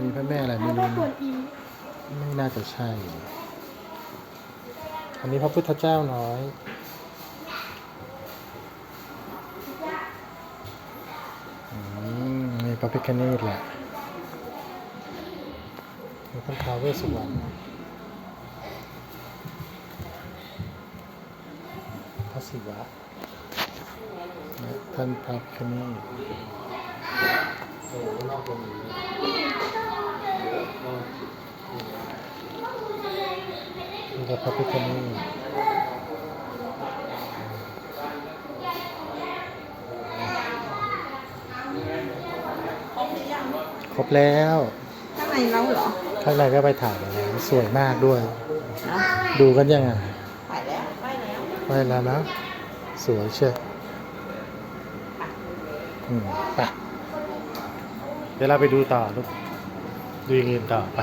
มีพระแม่อะไรพไม่ระแม่รู้กวนอิมไม่น่าจะใช่ อันนี้พระพุทธเจ้าน้อยอืมนี่พระพิฆเนศแหละมีท่านท้าวเวสสุวรรณพระศิวะและท่านพระพิฆเนศโอ้โหนอกตรงนี้เยอะมาก นี่ก็พระพิฆเนศครบแล้ว ข้างในเราเหรอ ข้างในก็ไปถ่ายมาแล้วสวยมากด้วยนะดูกันยังไงไปแล้วไปแล้วไปแล้วนะ สวยเชียวอืมไปเดี๋ยวเราไปดูต่อลูกดูอย่างอื่นต่อไป